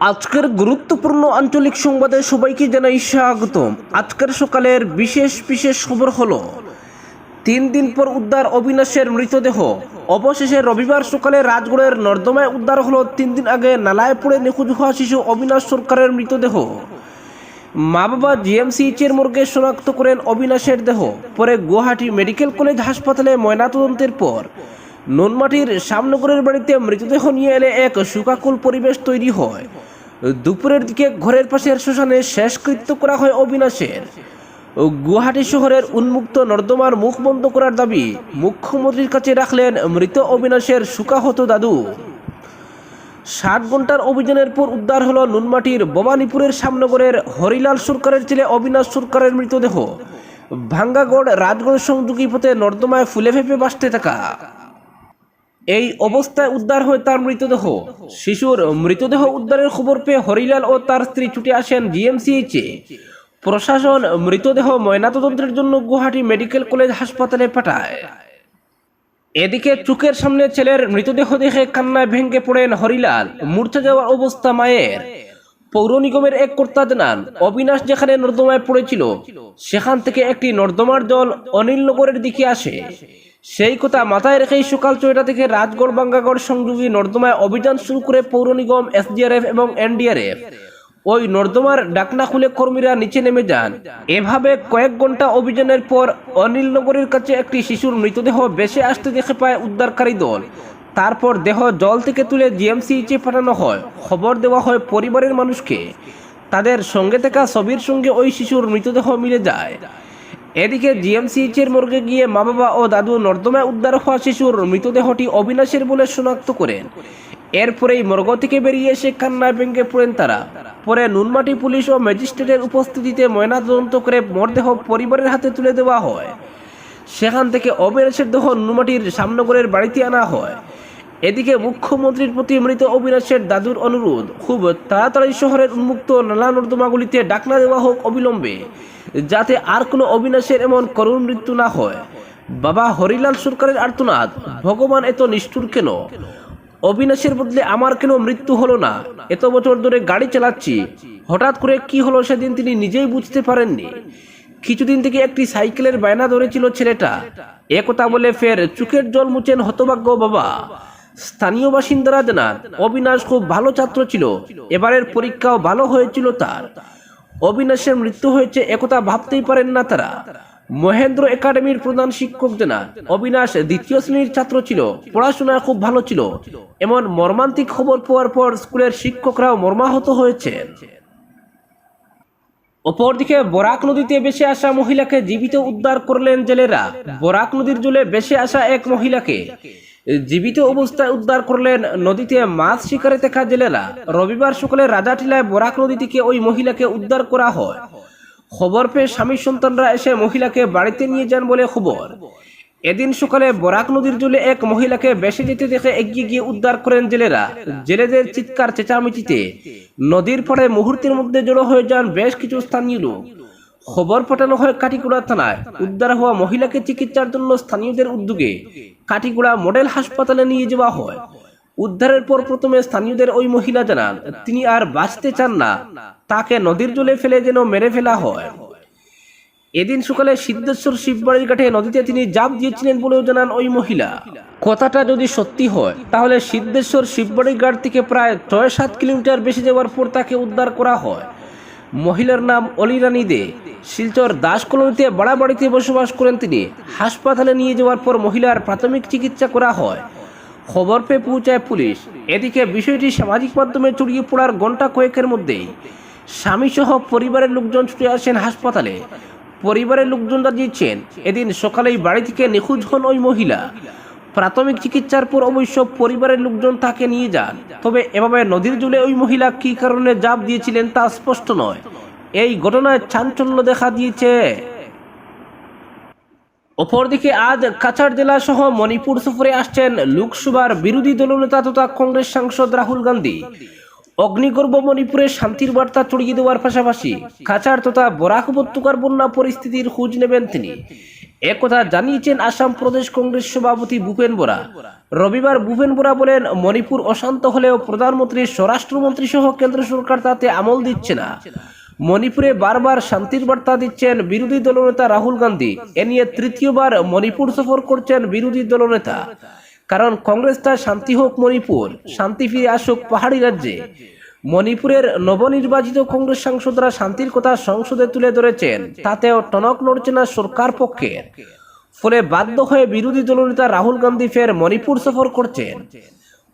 আজকের গুরুত্বপূর্ণ আঞ্চলিক সংবাদে সবাইকে জানাই স্বাগতম। আজকের সকালের বিশেষ বিশেষ খবর হলো, তিন দিন পর উদ্ধার অবিনাশের মৃতদেহ। অবশেষে রবিবার সকালে রাজগড়ের নর্দমায় উদ্ধার হলো তিন দিন আগে নালায় পড়ে নিখোঁজ হওয়া শিশু অবিনাশ সরকারের মৃতদেহ। মা বাবা জিএমসিএইচের মর্গে শনাক্ত করেন অবিনাশের দেহ। পরে গুয়াহাটি মেডিকেল কলেজ হাসপাতালে ময়নাতদন্তের পর নুনমাটির শ্যামনগরের বাড়িতে মৃতদেহ নিয়ে এলে এক শোকাকুল পরিবেশ তৈরি হয়। দুপুরের দিকে ঘরের পাশের শ্মশানে শেষকৃত্য করা হয় অবিনাশের। গুয়াহাটি শহরের উন্মুক্ত নর্দমার মুখ বন্ধ করার দাবি মুখ্যমন্ত্রীর কাছে রাখলেন মৃত অবিনাশের শোকাহত দাদু। ষাট ঘণ্টার অভিযানের পর উদ্ধার হল নুনমাটির ভবানীপুরের সামনগরের হরিলাল সরকারের ছেলে অবিনাশ সরকারের মৃতদেহ। ভাঙ্গাগড় রাজগড় সংযোগী পথে নর্দমায় ফুলে ফেপে বাসতে থাকা। এই অবস্থায় উদ্ধার হয় তার মৃতদেহ। শিশুর মৃতদেহ উদ্ধারের খবর পেয়ে হরিলাল ও তার স্ত্রী ছুটে আসেন জিএমসিএইচে প্রশাসন মৃতদেহ ময়নাতদন্তের জন্য গুয়াহাটি মেডিকেল কলেজ হাসপাতালে পাঠায়। এদিকে চোখের সামনে ছেলের মৃতদেহ দেখে কান্নায় ভেঙে পড়েন হরিলাল। মূর্ছা যাওয়ার অবস্থা মায়ের। পৌর নিগমের এক কর্তা জানান, অবিনাশ যেখানে নর্দমায় পড়েছিল, সেখান থেকে একটি নর্দমার জল অনিলনগরের দিকে আসে। সেই কথা মাথায় রেখেই সকাল ছয়টা থেকে রাজগড় বাঙ্গাগড় সংযোগী নর্দমায় অভিযান শুরু করে পৌর নিগম, এসডিআরএফ এবং এনডিআরএফ। ওই নর্দমার ডাকনা খুলে কর্মীরা নিচে নেমে যান। এভাবে কয়েক ঘণ্টা অভিযানের পর অনিলনগরের কাছে একটি শিশুর মৃতদেহ বেশে আসতে দেখে পায় উদ্ধারকারী দল। তারপর দেহ জল থেকে তুলে জিএমসিএইচে পাঠানো হয়। খবর দেওয়া হয় পরিবারের মানুষকে। তাদের সঙ্গে থাকা ছবির সঙ্গে ওই শিশুর মৃতদেহ মিলে যায়। এদিকে জিএমসিএইচের মর্গে গিয়ে মা বাবা ও দাদু নর্দমায় উদ্ধার হওয়া শিশুর মৃতদেহটি অবিনাশের বলে শনাক্ত করেন। এরপরেই মর্গ থেকে বেরিয়ে এসে কান্নায় ভেঙে পড়েন তারা। পরে নুনমাটি পুলিশ ও ম্যাজিস্ট্রেটের উপস্থিতিতে ময়নাতদন্ত করে মরদেহ পরিবারের হাতে তুলে দেওয়া হয়। সেখান থেকে অবিনাশের দেহ নুনমাটির সামনগরের বাড়িতে আনা হয়। এদিকে মুখ্যমন্ত্রীর প্রতি মৃত অবিনাশের দাদুর অনুরোধ, খুব তাড়াতাড়ি শহরের উন্মুক্ত নালা নর্দমাগুলিতে ডাকনা দেওয়া হোক অবিলম্বে। যাতে আর কোনো অবিনাশের এমন করুণ মৃত্যু না হয়। বাবা হরিলাল সরকারের আর্তনাদ, ভগবান এত নিষ্ঠুর কেন? অবিনাশের বদলে আমার কেন মৃত্যু হলো না? এত বছর ধরে গাড়ি চালাচ্ছি, হঠাৎ করে কি হলো সেদিন তিনি নিজেই বুঝতে পারেননি। কিছুদিন থেকে একটি সাইকেলের বায়না ধরেছিল ছেলেটা। একথা বলে ফের চোখের জল মুছেন হতভাগ্য বাবা। স্থানীয় বাসিন্দারা জানান, অবিনাশ খুব ভালো ছাত্র ছিল। এবারের পরীক্ষাও ভালো হয়েছিল তার। অবিনাশের মৃত্যু হয়েছে একথা ভাবতেই পারেন না তারা। মহেন্দ্র একাডেমির প্রধান শিক্ষক জানান অবিনাশ দ্বিতীয় শ্রেণির ছাত্র ছিল, পড়াশোনা খুব ভালো ছিল। এমন মর্মান্তিক খবর পাওয়ার পর স্কুলের শিক্ষকরাও মর্মাহত হয়েছেন। অপরদিকে বরাক নদীতে বেশে আসা মহিলাকে জীবিত উদ্ধার করলেন জেলেরা। বরাক নদীর জলে বেশে আসা এক মহিলাকে জীবিত অবস্থায় উদ্ধার করলেন নদীতে মাছ শিকারে দেখা জেলেরা রবিবার সকালে রাজাটিলায় বরাক নদী থেকে ওই মহিলাকে উদ্ধার করা হয়। খবর পেয়ে স্বামী সন্তানরা এসে মহিলাকে বাড়িতে নিয়ে যান বলে খবর। এদিন সকালে বরাক নদীর জলে এক মহিলাকে বেসে যেতে দেখে এগিয়ে গিয়ে উদ্ধার করেন জেলেরা। জেলেদের চিৎকার, চেঁচামেচিতে। নদীর পরে মুহূর্তের মধ্যে জড়ো হয়ে যান বেশ কিছু স্থানীয় লোক। খবর পাঠানো হয় কাটিগুড়া থানায়। উদ্ধার হওয়া মহিলাকে চিকিৎসার জন্য স্থানীয়দের উদ্যোগে কাটিগুড়া মডেল হাসপাতালে নিয়ে যাওয়া হয়। উদ্ধারের পর প্রথমে স্থানীয়দের ওই মহিলা জানান, তিনি আর বাঁচতে চান না। তাকে নদীর জলে ফেলে যেন মেরে ফেলা হয়। এদিন সকালে সিদ্ধেশ্বর শিববাড়ির ঘাটে নদীতে তিনি জাপ দিয়েছিলেন বলেও জানান ওই মহিলা। কথাটা যদি সত্যি হয়, তাহলে সিদ্ধেশ্বর শিববাড়ির ঘাট থেকে প্রায় ছয় সাত কিলোমিটার বেশি যাওয়ার পর তাকে উদ্ধার করা হয়। মহিলার নাম অলিরানী দে। শিলচর দাস কলোনিতে বাড়াবাড়িতে বসবাস করেন তিনি। হাসপাতালে নিয়ে যাওয়ার পর মহিলার প্রাথমিক চিকিৎসা করা হয়। খবর পেয়ে পৌঁছায় পুলিশ। এদিকে বিষয়টি সামাজিক মাধ্যমে ছড়িয়ে পড়ার ঘণ্টা কয়েকের মধ্যেই। স্বামীসহ পরিবারের লোকজন ছুটে আসেন হাসপাতালে। পরিবারের লোকজনরা দিয়েছেন এদিন সকালেই বাড়ি থেকে নিখোঁজ হন ওই মহিলা। প্রাথমিক চিকিৎসার পর অবশ্য পরিবারের লোকজন তাকে নিয়ে যান। তবে এভাবে নদীর জুলে ওই মহিলা কি কারণে জাপ দিয়েছিলেন তা স্পষ্ট নয়। এই ঘটনায় চাঞ্চল্য দেখা দিয়েছে। অপরদিকে আজ কাছাড় জেলা সহ মণিপুর সফরে আসছেন লোকসভার বিরোধী দলনেতা তথা কংগ্রেস সাংসদ রাহুল গান্ধী। অগ্নিগর্ভ মণিপুরে শান্তির বার্তা ছড়িয়ে দেওয়ার পাশাপাশি কাছাড় তথা বরাক উপত্যকার বন্যা পরিস্থিতির খোঁজ নেবেন তিনি। একথা জানিয়েছেন আসাম প্রদেশ কংগ্রেস সভাপতি ভূপেন বোরা। রবিবার ভূপেন বোরা বলেন, মণিপুর অশান্ত হলেও প্রধানমন্ত্রী, স্বরাষ্ট্রমন্ত্রী সহ কেন্দ্র সরকার তাতে আমল দিচ্ছে না। মণিপুরে বারবার শান্তির বার্তা দিচ্ছেন বিরোধী দলনেতা রাহুল গান্ধী। এ নিয়ে তৃতীয়বার মণিপুর সফর করছেন বিরোধী দলনেতা। কারণ কংগ্রেস তার শান্তি হোক মণিপুর, শান্তি ফিরে আসুক পাহাড়ি রাজ্যে। মণিপুরের নবনির্বাচিত কংগ্রেস সাংসদরা শান্তির কথা সংসদে তুলে ধরেছেন, তাতেও টনক নড়ছে না সরকার পক্ষের। ফলে বাধ্য হয়ে বিরোধী দলনেতা রাহুল গান্ধী ফের মণিপুর সফর করছেন।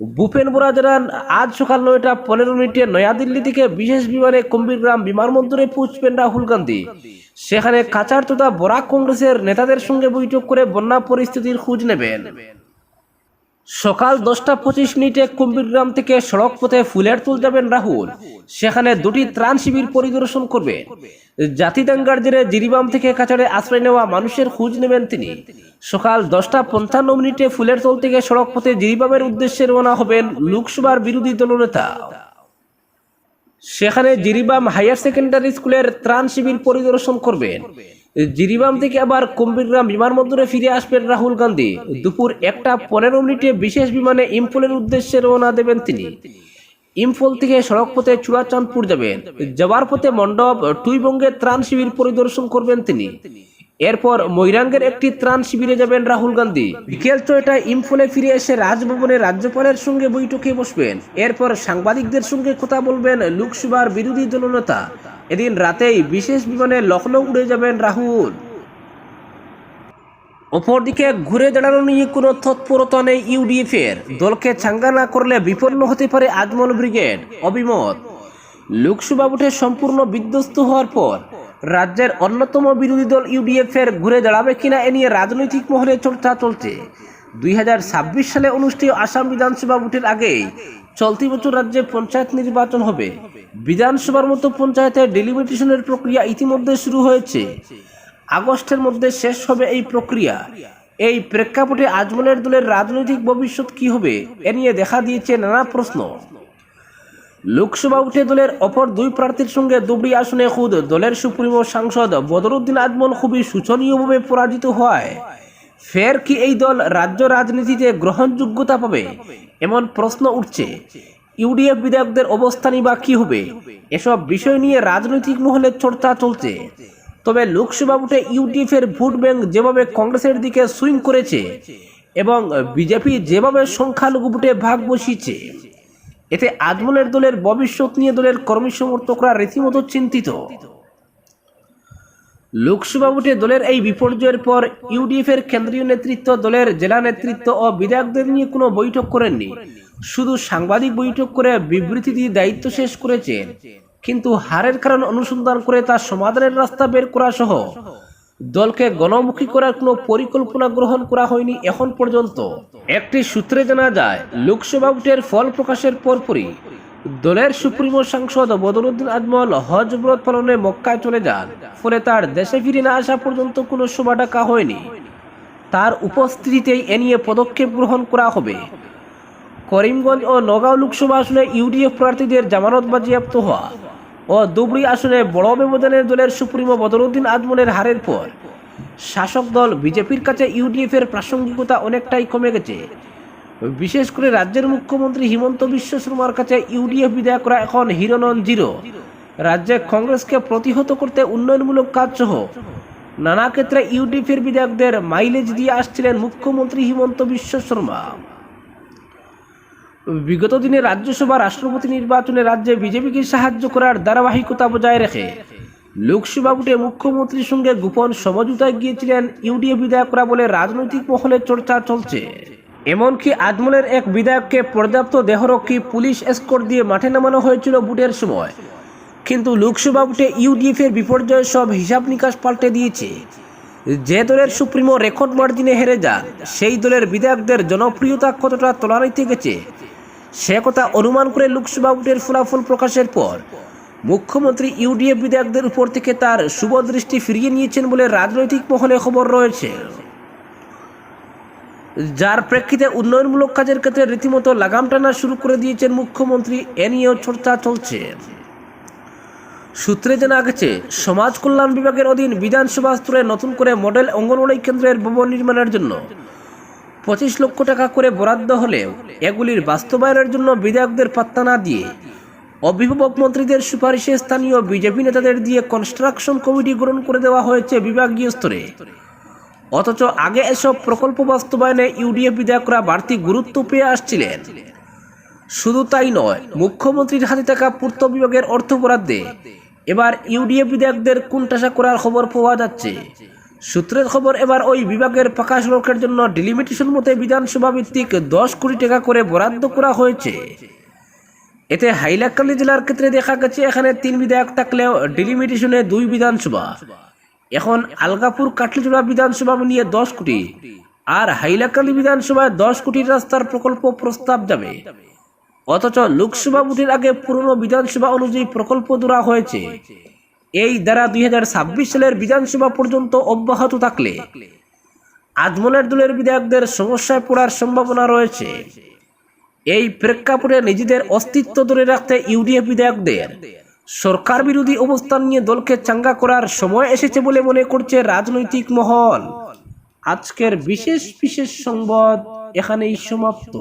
ভূপেন বোরা জানান আজ সকাল নয়টা পনেরো মিনিটে নয়াদিল্লি থেকে বিশেষ বিমানে কুম্ভীরগ্রাম বিমানবন্দরে পৌঁছবেন রাহুল গান্ধী। সেখানে কাচার তথা বরাক কংগ্রেসের নেতাদের সঙ্গে বৈঠক করে বন্যা পরিস্থিতির খোঁজ নেবেন। সকাল দশটা পঁচিশ মিনিটে কুম্ভীরগ্রাম থেকে সড়ক পথে ফুলের তুল যাবেন রাহুল। সেখানে দুটি ত্রাণ শিবির পরিদর্শন করবেন জাতিদাঙ্গার জেরে জিরিবাম থেকে কাছাড়ে আশ্রয় নেওয়া মানুষের খোঁজ নেবেন তিনি। সকাল দশটা পঞ্চান্ন মিনিটে ফুলের তোল থেকে সড়ক পথে জিরিবামের উদ্দেশ্যে রওনা হবেন লোকসভার বিরোধী দলনেতা। সেখানে জিরিবাম হায়ার সেকেন্ডারি স্কুলের ত্রাণ শিবির পরিদর্শন করবেন। জিরিবাম থেকে আবার কুম্ভীরগ্রাম বিমানবন্দরে ফিরে আসবেন রাহুল গান্ধী। দুপুর একটা পনেরো মিনিটে বিশেষ বিমানে ইম্ফলের উদ্দেশ্যে রওনা দেবেন তিনি। ইম্ফল থেকে সড়কপথে চূড়াচাঁদপুর যাবেন। যাওয়ার পথে মণ্ডপ, টুইবঙ্গে ত্রাণ শিবির পরিদর্শন করবেন তিনি। এরপর মৈরাঙ্গের একটি ত্রাণ শিবিরে যাবেন রাহুল গান্ধী। বিকেল ছয়টায় ইম্ফলে ফিরে এসে রাজভবনে রাজ্যপালের সঙ্গে বৈঠকে বসবেন। এরপর সাংবাদিকদের সঙ্গে কথা বলবেন লোকসভার বিরোধী দলনেতা। এদিন রাতেই বিশেষ বিমানে লখনৌ উড়ে যাবেন রাহুল। অপরদিকে ঘুরে দাঁড়ানো নিয়ে কোনো তৎপরতা নেই ইউডিএফ এর দলকে চাঙ্গা না করলে বিপন্ন হতে পারে আজমল ব্রিগেড অভিমত লোকসভা ভোটে সম্পূর্ণ বিধ্বস্ত হওয়ার পর রাজ্যের অন্যতম বিরোধী দল ইউডিএফ এর ঘুরে দাঁড়াবে কিনা এ নিয়ে রাজনৈতিক মহলে চর্চা চলছে। দুই হাজার ছাব্বিশ সালে অনুষ্ঠিত আসাম বিধানসভা ভোটের আগেই চলতি বছর রাজ্যে পঞ্চায়েত নির্বাচন হবে। বিধানসভার মতো পঞ্চায়েতের ডেলিমিটেশনের প্রক্রিয়া ইতিমধ্যে শুরু হয়েছে। আগস্টের মধ্যে শেষ হবে এই প্রক্রিয়া। এই প্রেক্ষাপটে আজমলের দলের রাজনৈতিক ভবিষ্যৎ কি হবে এ নিয়ে দেখা দিয়েছে নানা প্রশ্ন। লোকসভা উঠে দলের অপর দুই প্রার্থীর সঙ্গে দুবড়ি আসনে খুদ দলের সুপ্রিমো সাংসদ বদরুদ্দিন আজমল খুবই শোচনীয়ভাবে পরাজিত হয়। ফের কি এই দল রাজ্য রাজনীতিতে গ্রহণযোগ্যতা পাবে? এমন প্রশ্ন উঠছে। ইউডিএফ বিধায়কদের অবস্থানই বা কী হবে? এসব বিষয় নিয়ে রাজনৈতিক মহলে চর্চা চলছে। তবে লোকসভা ভোটে ইউডিএফের ভোট ব্যাংক যেভাবে কংগ্রেসের দিকে সুইং করেছে এবং বিজেপি যেভাবে সংখ্যালঘু ভোটে ভাগ বসিয়েছে। এতে আজমলের দলের ভবিষ্যৎ নিয়ে দলের কর্মী সমর্থকরা রীতিমতো চিন্তিত। লোকসভা ভোটে দলের এই বিপর্যয়ের পর ইউডিএফ এর কেন্দ্রীয় নেতৃত্ব, দলের জেলা নেতৃত্ব ও বিধায়কদের নিয়ে কোনো বৈঠক করেননি। শুধু সাংবাদিক বৈঠক করে বিবৃতি দিয়ে দায়িত্ব শেষ করেছেন। কিন্তু হারের কারণ অনুসন্ধান করে তার সমাধানের রাস্তা বের করা সহ দলকে গণমুখী করার কোনো পরিকল্পনা গ্রহণ করা হয়নি এখন পর্যন্ত। একটি সূত্রে জানা যায়, লোকসভা ভোটের ফল প্রকাশের পরপরই দলের সুপ্রিমো সাংসদ বদরুদ্দিন আজমল হজ ব্রত পালনে মক্কায় চলে যান। ফলে তার দেশে ফিরে না আসা পর্যন্ত কোনো সভা ডাকা হয়নি। তার উপস্থিতিতেই এ নিয়ে পদক্ষেপ গ্রহণ করা হবে। করিমগঞ্জ ও নগাঁও লোকসভা আসনে ইউডিএফ প্রার্থীদের জামানত বাজেয়াপ্ত হওয়া। ও দুবড়ি আসনে বড় ব্যবধানের দলের সুপ্রিমো বদরুদ্দিন আজমলের হারের পর। শাসক দল বিজেপির কাছে ইউডিএফ এর প্রাসঙ্গিকতা অনেকটাই কমে গেছে। বিশেষ করে রাজ্যের মুখ্যমন্ত্রী হিমন্ত বিশ্ব শর্মার কাছে ইউডিএফ বিধায়করা এখন হিরোনন জিরো। রাজ্যে কংগ্রেসকে প্রতিহত করতে উন্নয়নমূলক কাজ সহ নানা ক্ষেত্রে ইউডিএফ এর বিধায়কদের মাইলেজ দিয়ে আসছিলেন মুখ্যমন্ত্রী হিমন্ত বিশ্ব শর্মা। বিগত দিনে রাজ্যসভা রাষ্ট্রপতি নির্বাচনে রাজ্যে বিজেপিকে সাহায্য করার ধারাবাহিকতা বজায় রেখে লোকসভা ভোটে মুখ্যমন্ত্রীর সঙ্গে গোপন সমঝোতায় গিয়েছিলেন ইউডিএফ বিধায়করা বলে রাজনৈতিক মহলে চর্চা চলছে। এমনকি আজমলের এক বিধায়ককে পর্যাপ্ত দেহরক্ষী পুলিশ এসকোর্ট দিয়ে মাঠে নামানো হয়েছিল ভোটের সময়। কিন্তু লোকসভা ভোটে ইউডিএফ এর বিপর্যয়ের সব হিসাব নিকাশ পাল্টে দিয়েছে। যে দলের সুপ্রিমো রেকর্ড মার্জিনে হেরে যান, সেই দলের বিধায়কদের জনপ্রিয়তা কতটা তলানিতে গেছে সে কথা অনুমান করে লোকসভা ভোটের ফলাফল প্রকাশের পর মুখ্যমন্ত্রী ইউডিএফ বিধায়কদের উপর থেকে তার শুভ দৃষ্টি ফিরিয়ে নিয়েছেন বলে রাজনৈতিক মহলে খবর রয়েছে। যার প্রেক্ষিতে উন্নয়নমূলক কাজের ক্ষেত্রে রীতিমতো লাগাম টানা শুরু করে দিয়েছেন মুখ্যমন্ত্রী, এ নিয়েও চর্চা চলছে। সূত্রে জানা গেছে, সমাজ কল্যাণ বিভাগের অধীন বিধানসভা স্তরে নতুন করে মডেল অঙ্গনওয়াড়ি কেন্দ্রের ভবন নির্মাণের জন্য পঁচিশ লক্ষ টাকা করে বরাদ্দ হলেও এগুলির বাস্তবায়নের জন্য বিধায়কদের পাত্তা না দিয়ে অভিভাবক মন্ত্রীদের সুপারিশে স্থানীয় বিজেপি নেতাদের দিয়ে কনস্ট্রাকশন কমিটি গ্রহণ করে দেওয়া হয়েছে বিভাগীয় স্তরে। অথচ আগে এসব প্রকল্প বাস্তবায়নে ইউডিএফ বিধায়করা বাড়তি গুরুত্ব পেয়ে আসছিলেন। শুধু তাই নয়, মুখ্যমন্ত্রীর হাতে থাকা পূর্ত বিভাগের অর্থ বরাদ্দে এবার ইউডিএফ বিধায়কদের কুণ্ঠাসা করার খবর পাওয়া যাচ্ছে। সূত্রের খবর, এবার ওই বিভাগের পাকা সড়কের জন্য ডিলিমিটেশন মতে বিধানসভা ভিত্তিক দশ কোটি টাকা করে বরাদ্দ করা হয়েছে। এতে হাইলাকান্দি জেলার ক্ষেত্রে দেখা গেছে, এখানে তিন বিধায়ক থাকলেও ডিলিমিটেশনে দুই বিধানসভা। এখন আলগাপুর কাটলিচুড়া বিধানসভা নিয়ে দশ কোটি, আর হাইলাকান্দি বিধানসভায় দশ কোটি রাস্তার প্রকল্প প্রস্তাব যাবে। অথচ লোকসভা ভোটের আগে পুরনো বিধানসভা অনুযায়ী প্রকল্প ধরা হয়েছে। এই দ্বারা দুই হাজার ছাব্বিশ সালের বিধানসভা পর্যন্ত অব্যাহত থাকলে আজমলের দলের বিধায়কদের সমস্যায় পড়ার সম্ভাবনা রয়েছে। এই প্রেক্ষাপটে নিজেদের অস্তিত্ব ধরে রাখতে ইউডিএফ বিধায়কদের সরকার বিরোধী অবস্থান নিয়ে দলকে চাঙ্গা করার সময় এসেছে বলে মনে করছে রাজনৈতিক মহল। আজকের বিশেষ বিশেষ সংবাদ এখানেই সমাপ্ত।